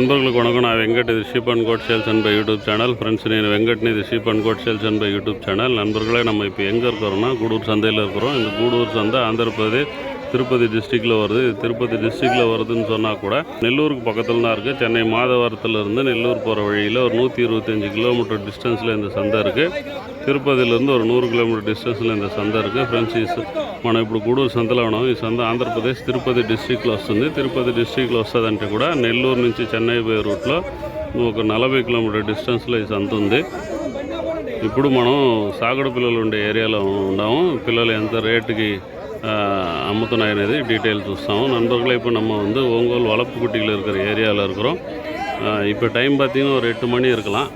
நண்பர்களுக்கு வணக்கம். நான் வெங்கட். இது sheep goat sales and YouTube channel. Friends நீ வெங்கட்னு இது sheep goat sales and YouTube channel. நண்பர்களே நம்ம இப்போ எங்கே இருக்கிறோம்னா கூடூர் சந்தையில் இருக்கிறோம். இந்த கூடூர் சந்தை ஆந்திரப்பிரதேஷ் திருப்பதி டிஸ்ட்ரிக்டில் வருது இது திருப்பதி டிஸ்ட்ரிக்டில் வருதுன்னு சொன்னால் கூட நெல்லூருக்கு பக்கத்தில் தான் இருக்குது சென்னை மாதவரத்துல இருந்து நெல்லூர் போகிற வழியில் ஒரு நூற்றி இருபத்தஞ்சி கிலோமீட்டர் டிஸ்டன்ஸில் இந்த சந்தை இருக்குது திருப்பதியிலேருந்து ஒரு நூறு கிலோமீட்டர் டிஸ்டன்ஸில் இந்த సొంత இருக்குது ఫ్రెండ్స్ ఈ స- మనం ఇప్పుడు గూడూరు సంతలో ఉన్నాం ఈ సంత ఆంధ్రప్రదేశ్ తిరుపతి డిస్ట్రిక్ట్లో వస్తుంది తిరుపతి డిస్ట్రిక్ట్లో వస్తుందంటే కూడా నెల్లూరు నుంచి చెన్నై పోయే రూట్లో ఒక నలభై కిలోమీటర్ డిస్టెన్స్లో ఈ సంత ఉంది ఇప్పుడు మనం సాగుడు పిల్లలు ఉండే ఏరియాలో ఉన్నాము పిల్లలు ఎంత రేటుకి ஆ, அமுத்துனாய் అనేది டீட்டெயில் చూస్తాము நண்பர்களே இப்போ நம்ம வந்து ஓங்கோல் வளர்ப்பு குட்டிகள் இருக்கிற ஏரியாவில் இருக்கிறோம் ஆ, இப்போ டைம் பார்த்தீங்கன்னா ஒரு எட்டு மணி இருக்கலாம்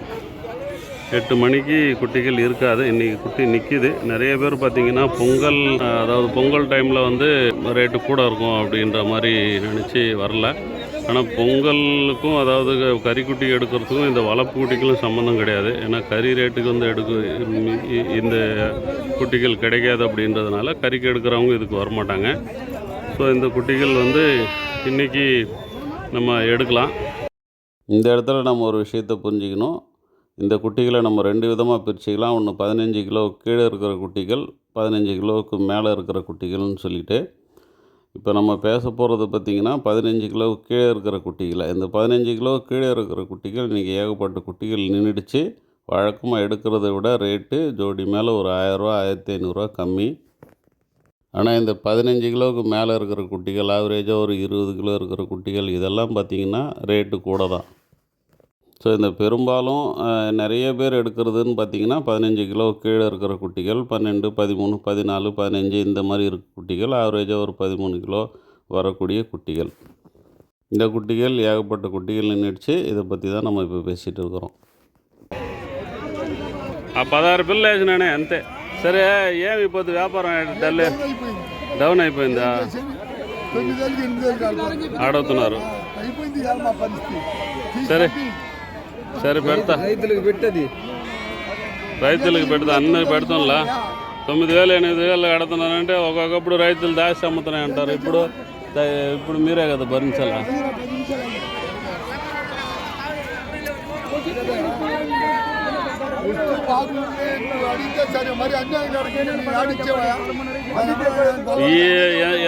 எட்டு மணிக்கு குட்டிகள் இருக்காது. இன்றைக்கி குட்டி நிற்கிது நிறைய பேர் பார்த்திங்கன்னா பொங்கல் அதாவது பொங்கல் டைமில் வந்து ரேட்டு கூட இருக்கும் அப்படின்ற மாதிரி நினச்சி வரல. ஆனால் பொங்கலுக்கும் அதாவது கறிக்குட்டி எடுக்கிறதுக்கும் இந்த வளர்ப்பு குட்டிகளும் சம்மந்தம் கிடையாது. ஏன்னா கறி ரேட்டுக்கு வந்து எடுக்க இ- இந்த குட்டிகள் கிடைக்காது அப்படின்றதுனால கறிக்கு எடுக்கிறவங்க இதுக்கு வரமாட்டாங்க. ஸோ இந்த குட்டிகள் வந்து இன்றைக்கி நம்ம எடுக்கலாம். இந்த இடத்துல நம்ம ஒரு விஷயத்தை புரிஞ்சுக்கணும். இந்த குட்டிகளை நம்ம ரெண்டு விதமாக பிரிச்சுக்கலாம். ஒன்று பதினஞ்சு கிலோ கீழே இருக்கிற குட்டிகள் பதினஞ்சு கிலோவுக்கு மேலே இருக்கிற குட்டிகள்னு சொல்லிட்டு. இப்போ நம்ம பேச போகிறது பார்த்திங்கன்னா பதினஞ்சு கிலோ கீழே இருக்கிற குட்டிகளை. இந்த பதினஞ்சு கிலோ கீழே இருக்கிற குட்டிகள் இன்றைக்கி ஏகப்பட்ட குட்டிகள் நின்றுடுச்சு வழக்கமாக எடுக்கிறத விட ரேட்டு ஜோடி மேலே ஒரு ஆயரூவா ஆயிரத்தி ஐநூறுரூவா கம்மி. ஆனால் இந்த பதினஞ்சு கிலோவுக்கு மேலே இருக்கிற குட்டிகள் ஆவரேஜாக ஒரு இருபது கிலோ இருக்கிற குட்டிகள் இதெல்லாம் பார்த்திங்கன்னா ரேட்டு கூட தான். ஸோ இந்த பெரும்பாலும் அஹ், நிறைய பேர் எடுக்கிறதுன்னு பார்த்தீங்கன்னா பதினஞ்சு கிலோ கீழே இருக்கிற குட்டிகள் பன்னெண்டு பதிமூணு பதினாலு பதினஞ்சு இந்த மாதிரி இருக்க குட்டிகள் ஆவரேஜாக ஒரு பதிமூணு கிலோ வரக்கூடிய குட்டிகள் இந்த குட்டிகள் ஏகப்பட்ட குட்டிகள் நின்றுடுச்சு இதை பற்றி தான் நம்ம இப்போ பேசிகிட்டு இருக்கிறோம் పదహారు పిల్లలు వేసినానే అంతే సరే ఏమి ఇప్పుడు వ్యాపారం డల్ డౌన్ అయిపోయిందా తొమ్మిదేళ్ళకి ఎనిమిదేళ్ళు కాదు ఆడవుతున్నారు అయిపోయింది ఇవాళ మా పరిస్థితి సరే సరే పెడతా. రైతులకు పెట్టది. రైతులకు పెడతా అన్నీ పెడతాంలా తొమ్మిది వేలు ఎనిమిది వేలు కడుతున్నారంటే ఒక్కొక్కప్పుడు రైతులు దాచి అమ్ముతున్నాయి అంటారు. ఇప్పుడు ఇప్పుడు మీరే కదా భరించాలా?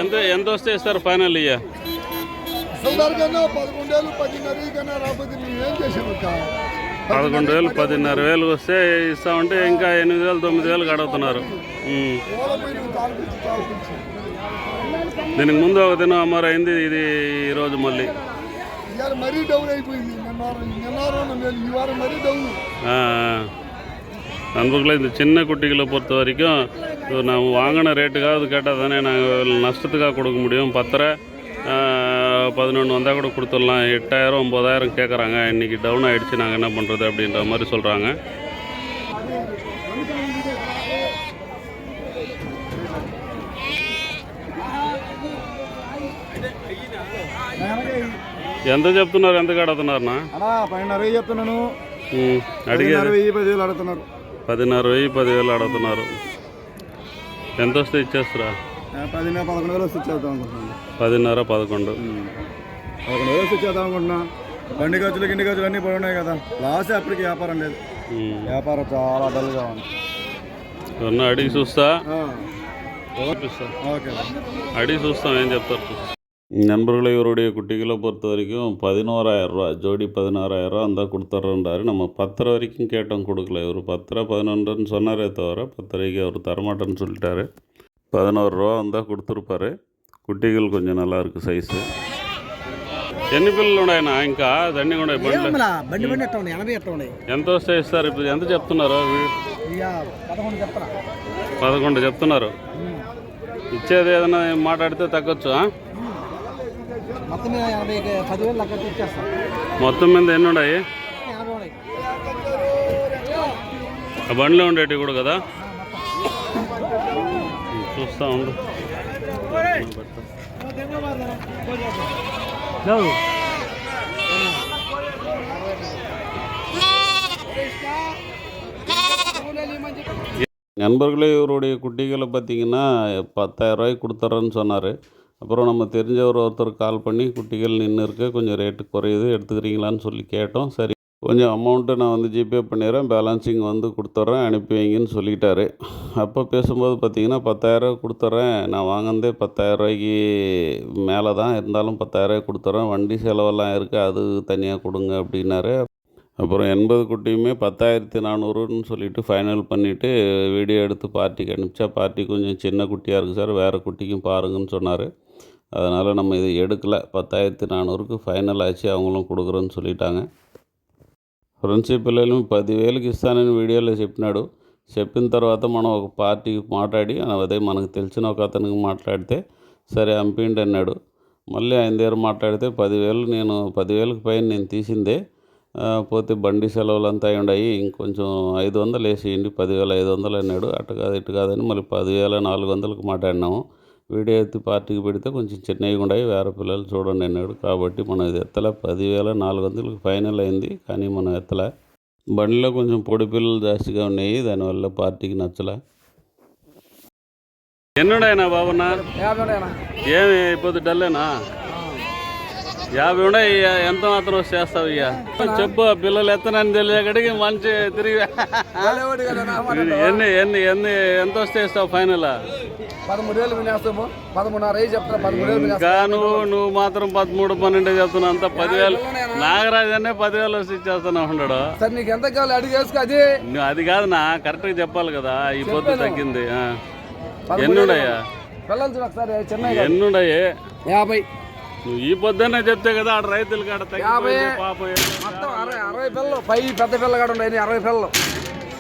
ఎంత ఎంత వస్తే ఇస్తారు ఫైనల్ ఇయ్య? సుందరకన్నా పదకొండేళ్ళు పదిన్నర కన్నా రాకపోతే నువ్వు ఏం చేసావు అక్క? పదకొండు వేలు పదిన్నర వేలు వస్తే ఇస్తామంటే ఇంకా ఎనిమిది వేలు తొమ్మిది వేలు కడుగుతున్నారు ఉమ్. ఓలపోయి నువ్వు తాళపించి తాళపించి దీనికి ముందు ఒక దినం అమ్మారు అయింది ఇది ఈరోజు మళ్ళీ ఇవాళ మరీ డౌన్ అయిపోయింది నిన్న నిన్న వారం మేలు ఈ వారం మరీ డౌన్ நண்பர்களே இந்த சின்ன குட்டிகளை பொறுத்த வரைக்கும் இது நான் வாங்கின ரேட்டுக்காவது கேட்டால் தானே நாங்கள் நஷ்டத்துக்காக கொடுக்க முடியும் பத்தரை பதினொன்று வந்தால் கூட கொடுத்துடலாம் எட்டாயிரம் ஒம்பதாயிரம் கேட்குறாங்க இன்றைக்கி டவுன் ஆகிடுச்சு நாங்கள் என்ன பண்ணுறது அப்படின்ற மாதிரி சொல்கிறாங்க ఎంత చెప్తున్నారు ఎంత కడుతున్నారన్నా అన్నా పన్నెండున్నర వెయ్యి చెప్తున్నాను ఉమ్, అడిగేది పన్నెండున్నర వెయ్యి పదివేలు అడుగుతున్నారు పదిన్నర వెయ్యి పదివేలు అడుగుతున్నారు ఎంత వస్తే ఇచ్చేస్తారా ఆ, పదిన్నర పదకొండు వేలు వస్తే ఇచ్చేద్దాం అనుకుంటున్నాను పదిన్నర పదకొండు పదకొండు వేలు వస్తే ఇచ్చేద్దాం అనుకుంటున్నా బండి ఖర్చులు గిండి ఖర్చులు అన్నీ పడి ఉన్నాయి కదా లాస్ట్ అప్పటికి వ్యాపారం లేదు ఉమ్. వ్యాపారం చాలా డల్గా ఉంది ఎవరన్నా అడిగి చూస్తా ఆ, చూపిస్తా ఓకే அடி சுஸ்தம் ஏன் చెప్తారు நண்பர்களை இவருடைய குட்டிகளை பொறுத்த வரைக்கும் பதினோராயிரம் ரூபா ஜோடி பதினாறாயிரம் ரூபா இருந்தால் கொடுத்துட்றேன்றாரு நம்ம பத்தரை வரைக்கும் கேட்டோம் கொடுக்கல இவர் பத்தரை பதினொன்றுன்னு சொன்னாரே தவிர பத்தரைக்கு அவர் தரமாட்டேன்னு சொல்லிட்டாரு பதினோரு ரூபா வந்தால் கொடுத்துருப்பாரு. குட்டிகள் கொஞ்சம் நல்லா இருக்குது సైజు ఎన్ని పిల్లలు ఉన్నాయన్నా ఇంకా దండి ఉన్నాయి బండి బండి ఎట్లా ఉన్నాయి ఎనభై ఎట్లా ఉన్నాయి ఎంత వస్తాయి సార్ ఇప్పుడు ఎంత చెప్తున్నారు పదకొండు చెప్తున్నారు ఇచ్చేది ఏదైనా మాట్లాడితే తగ్గొచ్చు మొత్తం మీద ఎన్ని ఉన్నాయి బండ్లు ఉండేటివి కూడా కదా చూస్తా ఉండు நண்பர்களே இவருடைய குட்டிகளை பார்த்தீங்கன்னா பத்தாயிரம் ரூபாய்க்கு கொடுத்துட்றேன்னு சொன்னார் அப்புறம் நம்ம தெரிஞ்சவர் ஒருத்தர் கால் பண்ணி குட்டிகள் நின்று இருக்கு கொஞ்சம் ரேட்டு குறையுது எடுத்துக்கிறீங்களான்னு சொல்லி கேட்டோம் சரி கொஞ்சம் அமௌண்ட்டு நான் வந்து ஜிபே பண்ணிடுறேன். பேலன்ஸிங் வந்து கொடுத்துட்றேன். அனுப்பி வைங்கன்னு சொல்லிட்டாரு. அப்போ பேசும்போது பார்த்தீங்கன்னா பத்தாயிரரூவா கொடுத்துட்றேன். நான் வாங்கினதே பத்தாயிரரூவாய்க்கு மேலே தான் இருந்தாலும் பத்தாயிரரூவா கொடுத்துட்றேன். வண்டி செலவெல்லாம் இருக்குது. அது தனியாக கொடுங்க அப்படின்னாரு. அப்புறம் எண்பது குட்டியுமே பத்தாயிரத்தி நானூறுன்னு சொல்லிவிட்டு ஃபைனல் பண்ணிவிட்டு வீடியோ எடுத்து பார்ட்டிக்கு அனுப்பிச்சா பார்ட்டி கொஞ்சம் சின்ன குட்டியாக இருக்குது சார். வேறு குட்டிக்கும் பாருங்கன்னு சொன்னார். அதனால் நம்ம இதை எடுக்கலை. பத்தாயிரத்தி நானூறுக்கு ஃபைனல் ஆச்சு. அவங்களும் கொடுக்குறோன்னு சொல்லிட்டாங்க. ఫ్రెండ్స్ పిల్లలు పదివేలకు ఇస్తానని వీడియోలో చెప్పినాడు. చెప్పిన తర్వాత మనం ఒక పార్టీకి మాట్లాడి అదే మనకు తెలిసిన ఒక అతనికి మాట్లాడితే సరే అంపిండి అన్నాడు. మళ్ళీ ఆయన దగ్గర మాట్లాడితే పదివేలు నేను పదివేలకు పైన నేను తీసిందే. పోతే బండి సెలవులు అంతా ఉన్నాయి ఇంకొంచెం ఐదు వందలు వేసేయండి పదివేల ఐదు వందలు అన్నాడు. అటు కాదు ఇటు కాదని మళ్ళీ పదివేల నాలుగు వందలకు మాట్లాడినాము. వీడియో ఎత్తి పార్టీకి పెడితే కొంచెం చిన్నవి వేరే పిల్లలు చూడండి అన్నాడు. కాబట్టి మనం ఇది ఎత్తలే. పదివేల నాలుగు వందలకు ఫైనల్ అయింది కానీ మనం ఎత్తలే. బండిలో కొంచెం పొడి పిల్లలు జాస్తిగా ఉన్నాయి దానివల్ల పార్టీకి నచ్చలే. ఎన్నుడైనా బాబున్నా ఏమి ఇప్పుడు డల్లేనా? యాభై ఉన్నాయి ఎంత మాత్రం చేస్తావు ఇక చెప్పు పిల్లలు ఎత్తనని తెలియకడికి మంచి తిరిగి. ఎన్ని ఎన్ని ఎన్ని ఎంత వస్తే ఇస్తావు ఫైనల్? పదమూడు వేలు వినేస్తాము పదమూడున్నర అయ్యి చెప్తారా? పదమూడు వేలు ఇంకా నువ్వు నువ్వు మాత్రం పదమూడు పన్నెండు చెప్తున్నావు. అంత పదివేలు. నాగరాజ్ అనే పదివేలు వస్తే ఇచ్చేస్తున్నావు ఉన్నాడు సరే నీకు ఎంత కావాలి అడిగి వేసుకో అది. నువ్వు అది కాదు నా కరెక్ట్గా చెప్పాలి కదా ఈ పొద్దు. తగ్గింది. ఆ. పదమూడు ఎన్నున్నాయా పిల్లలు చూడు ఒకసారి చెన్నై కాదు. ఎన్నున్నాయి యాభై. నువ్వు ఈ పొద్దున్నే చెప్తే కదా ఆడ రైతులు కాడ తగ్గిపోయింది యాభై. పాపం. మొత్తం అరవై అరవై పిల్లలు. పై పెద్ద పిల్ల కాడ ఉన్నాయి అరవై పిల్లలు.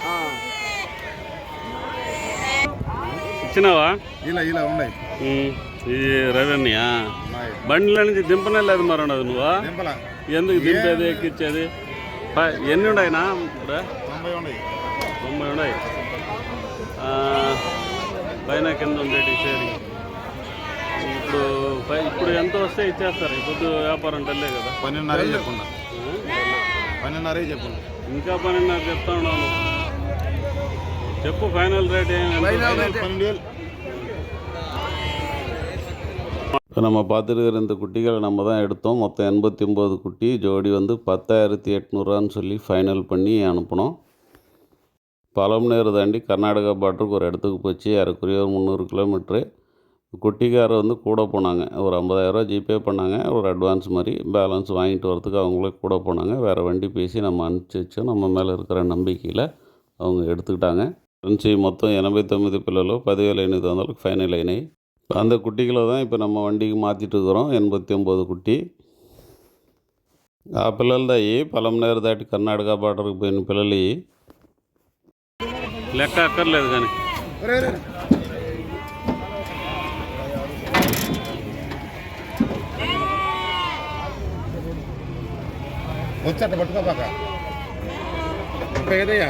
ఆ. ఇచ్చినావా ఇలా ఇలా ఉన్నాయి. ఇది రవణ్యా బండిలో నుంచి దింపనే లేదు మరి ఉండదు నువ్వు? ఎందుకు దింపేది ఎక్కిచ్చేది? ఎన్ని ఉన్నాయినా ఇప్పుడు తొంభై ఉన్నాయి. పైన కింద ఉండేటి షేరింగ్ ఇప్పుడు ఇప్పుడు ఎంత వస్తే ఇచ్చేస్తారు? పొద్దు వ్యాపారం డల్లే కదా. పన్నెండున్నర చెప్పండి పన్నెండున్నర చెప్పండి ఇంకా పన్నెండున్నర చెప్తా ఉన్నాను. చెప్పు ఫైనల్ రేట్ ఏమి ఫైనల్ రేట్ பன்னெண்டு வேல் இப்போ நம்ம பார்த்துருக்கிற இந்த குட்டிகளை நம்ம தான் எடுத்தோம் மொத்தம் எண்பத்தி ஒம்பது குட்டி ஜோடி வந்து பத்தாயிரத்தி எட்நூறுவான்னு சொல்லி ஃபைனல் பண்ணி அனுப்பினோம் பழம்னேரு தாண்டி கர்நாடகா பார்டருக்கு ஒரு இடத்துக்கு போச்சு ஏறக்குறைய ஒரு முந்நூறு கிலோமீட்ரு குட்டிக்காரர் வந்து கூட போனாங்க ஒரு ஐம்பதாயிரரூவா ஜிபே பண்ணாங்க ஒரு அட்வான்ஸ் மாதிரி பேலன்ஸ் வாங்கிட்டு வரதுக்கு அவங்களே கூட போனாங்க வேறு வண்டி பேசி நம்ம அனுப்பிச்சி வச்சோம் நம்ம மேலே இருக்கிற நம்பிக்கையில் அவங்க எடுத்துக்கிட்டாங்க ఫ్రెండ్స్ ఈ మొత్తం ఎనభై తొమ్మిది పిల్లలు పదివేల ఎనిమిది వందలకు ఫైనల్ అయినాయి அந்த குட்டிகளை தான் இப்போ நம்ம வண்டிக்கு மாற்றிட்டு இருக்கிறோம் எண்பத்தி ஒம்பது குட்டி ఆ పిల్లలు దాయి పలంనేరు దాటి కర్ణాటక బార్డర్కి పోయిన పిల్లలు ఇవి. లెక్క అక్కర్లేదు కానీ వచ్చేట పట్టుకోపాక ఏదయ్యా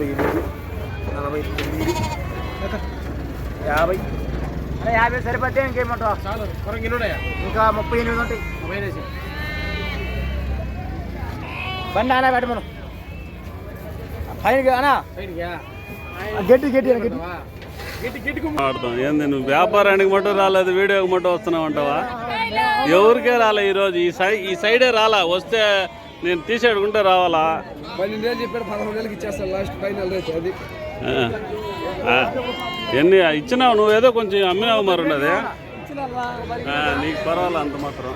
నలభై ఎనిమిది నలభై తొమ్మిది యాభై. అరే యాభై సరిపోతే ఇంకేమంటావు? చాలు ఇంకా ముప్పై ఎనిమిది ఉంటాయి. బండి అనా పెట్టమను ఫైన్ అనా గట్టి గట్టి గట్టి ఆడతాం ఏంది నువ్వు వ్యాపారానికి మటు రాలేదు వీడియోకి మటు వస్తున్నావు అంటావా? ఎవరికే రాలే ఈరోజు? ఈ సై ఈ సైడే రాలా? వస్తే నేను తీసేడుకుంటే రావాలా? పన్నెండు వేలు చెప్పాడు పదమూడు వేలకి ఇచ్చేస్తాను లాస్ట్ ఫైనల్ రేట్ అది. ఎన్ని ఇచ్చినావు నువ్వు ఏదో కొంచెం అమ్మినావు మరి ఉండదు నీకు పర్వాలే అంత మాత్రం.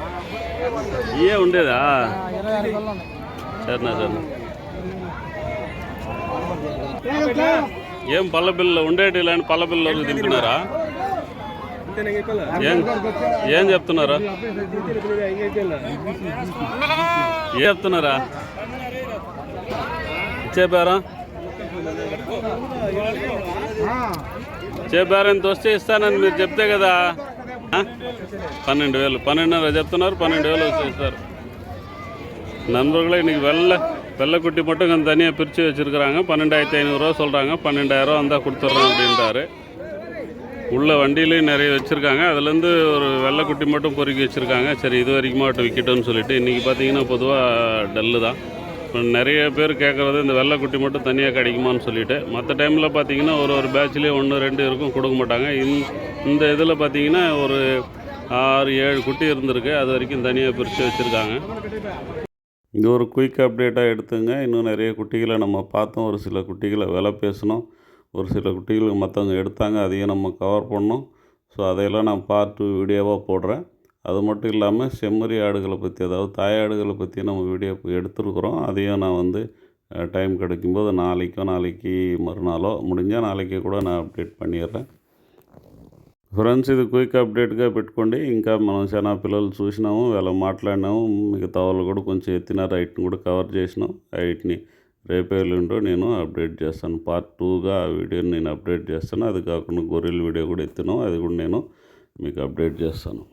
ఇయే ఉండేదా? సరేనా సరే ఏం పళ్ళ పిల్లలు ఉండేటి ఇలాంటి పళ్ళ పిల్లలు దింపినారా ఏం ఏం చెప్తున్నారా? ఏం చెప్తున్నారా? చెప్పారా చెప్పారని వస్తే ఇస్తానని మీరు చెప్తే కదా పన్నెండు వేలు పన్నెండున్నర చెప్తున్నారు పన్నెండు వేలు వచ్చేస్తారు நண்பர்களே இன்றைக்கி வெள்ளை வெள்ளைக்குட்டி மட்டும் கொஞ்சம் தனியாக பிரித்து வச்சுருக்குறாங்க பன்னெண்டாயிரத்தி ஐநூறுரூவா சொல்கிறாங்க பன்னெண்டாயிரரூவா வந்தால் கொடுத்துட்றோம் அப்படின்றாரு உள்ள வண்டியிலையும் நிறைய வச்சுருக்காங்க அதுலேருந்து ஒரு வெள்ளைக்குட்டி மட்டும் பொறுக்கி வச்சுருக்காங்க சரி இது வரைக்கும் மாட்டு விற்கட்டும்னு சொல்லிட்டு இன்றைக்கி பார்த்தீங்கன்னா பொதுவாக டல்லு தான் இப்போ நிறைய பேர் கேட்குறது இந்த வெள்ளைக்குட்டி மட்டும் தனியாக கிடைக்குமான்னு சொல்லிட்டு. மற்ற டைமில் பார்த்தீங்கன்னா ஒரு ஒரு பேட்ச்லேயே ஒன்று ரெண்டு இருக்கும் கொடுக்க மாட்டாங்க. இந்த இந்த இதில் பார்த்தீங்கன்னா ஒரு ஆறு ஏழு குட்டி இருந்திருக்கு. அது வரைக்கும் தனியாக பிரித்து வச்சுருக்காங்க. இது ஒரு குயிக் அப்டேட்டாக எடுத்துங்க. இன்னும் நிறைய குட்டிகளை நம்ம பார்த்தோம். ஒரு சில குட்டிகளை விலை பேசணும் ஒரு சில குட்டிகளுக்கு மற்றவங்க எடுத்தாங்க. அதையும் நம்ம கவர் பண்ணோம். ஸோ அதையெல்லாம் நான் பார்ட் டூ வீடியோவாக போடுறேன். அது மட்டும் இல்லாமல் செம்மறி ஆடுகளை பற்றி அதாவது தாயாடுகளை பற்றி நம்ம வீடியோ எடுத்துருக்குறோம் அதையும் நான் வந்து டைம் கிடைக்கும்போது நாளைக்கோ நாளைக்கு மறுநாளோ முடிஞ்சால் நாளைக்கு కూడా நான் అప్డేట్ பண்ணிடுறேன் ఫ్రెండ్స్ ఇది క్విక్ అప్డేట్గా పెట్టుకోండి ఇంకా మనం చాలా పిల్లలు చూసినాము వీళ్ళ మాట్లాడినాము మిగతా వాళ్ళు కూడా కొంచెం ఎత్తిన రైట్ని కూడా కవర్ చేసినాం రైట్ని రేపే ఎల్లుండో నేను అప్డేట్ చేస్తాను పార్ట్ టూగా ఆ వీడియోని నేను అప్డేట్ చేస్తాను అది కాకుండా గొర్రెల వీడియో కూడా ఎత్తినాం అది కూడా నేను మీకు అప్డేట్ చేస్తాను